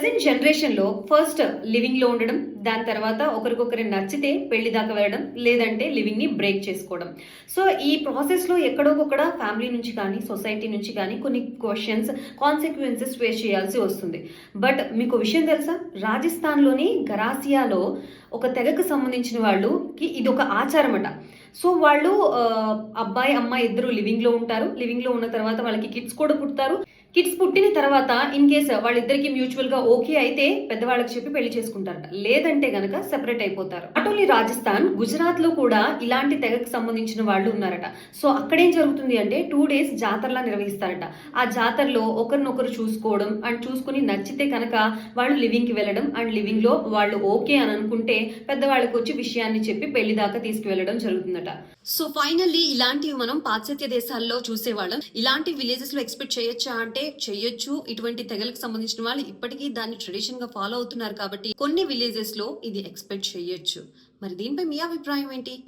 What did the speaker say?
Present జనరేషన్లో first లివింగ్లో ఉండడం దాని తర్వాత ఒకరికొకరు నచ్చితే పెళ్ళి దాకా వెళ్ళడం లేదంటే లివింగ్ని బ్రేక్ చేసుకోవడం. సో ఈ ప్రాసెస్లో ఎక్కడోకొక్కడ ఫ్యామిలీ నుంచి కానీ సొసైటీ నుంచి కానీ కొన్ని క్వశ్చన్స్ కాన్సిక్వెన్సెస్ ఫేస్ చేయాల్సి వస్తుంది. బట్ మీకు విషయం తెలుసా? రాజస్థాన్లోని గరాసియాలో ఒక తెగకు సంబంధించిన వాళ్ళుకి ఇది ఒక ఆచారం అట సో వాళ్ళు అబ్బాయి అమ్మాయి ఇద్దరు లివింగ్లో ఉంటారు. లివింగ్లో ఉన్న తర్వాత వాళ్ళకి కిడ్స్ కూడా పుడతారు. కిడ్స్ పుట్టిన తర్వాత ఇన్ కేసు వాళ్ళిద్దరికి మ్యూచువల్గా ఓకే అయితే పెద్దవాళ్ళకి చెప్పి పెళ్ళి చేసుకుంటారట. లేదంటే గనక సెపరేట్ అయిపోతారు. నాట్ ఓన్లీ రాజస్థాన్ గుజరాత్లో కూడా ఇలాంటి తెగకు సంబంధించిన వాళ్ళు ఉన్నారట. సో అక్కడేం జరుగుతుంది అంటే టూ డేస్ జాతరలా నిర్వహిస్తారట. ఆ జాతరలో ఒకరినొకరు చూసుకోవడం అండ్ చూసుకుని నచ్చితే కనుక వాళ్ళు లివింగ్కి వెళ్ళడం అండ్ లివింగ్లో వాళ్ళు ఓకే అని అనుకుంటే పెద్దవాళ్ళకి వచ్చి విషయాన్ని చెప్పి పెళ్ళి దాకా తీసుకువెళ్ళడం జరుగుతుందట. సో ఫైనల్లీ ఇలాంటివి మనం పాశ్చాత్య దేశాల్లో చూసేవాళ్ళం. ఇలాంటి విలేజెస్లో ఎక్స్పెక్ట్ చేయొచ్చా అంటే చెయ్యొచ్చు ఇటువంటి తెగలకు సంబంధించిన వాళ్ళు ఇప్పటికీ దాన్ని ట్రెడిషన్గా ఫాలో అవుతున్నారు కాబట్టి కొన్ని విలేజెస్లో ఇది ఎక్స్పెక్ట్ చేయొచ్చు. మరి దీనిపై మీ అభిప్రాయం ఏంటి?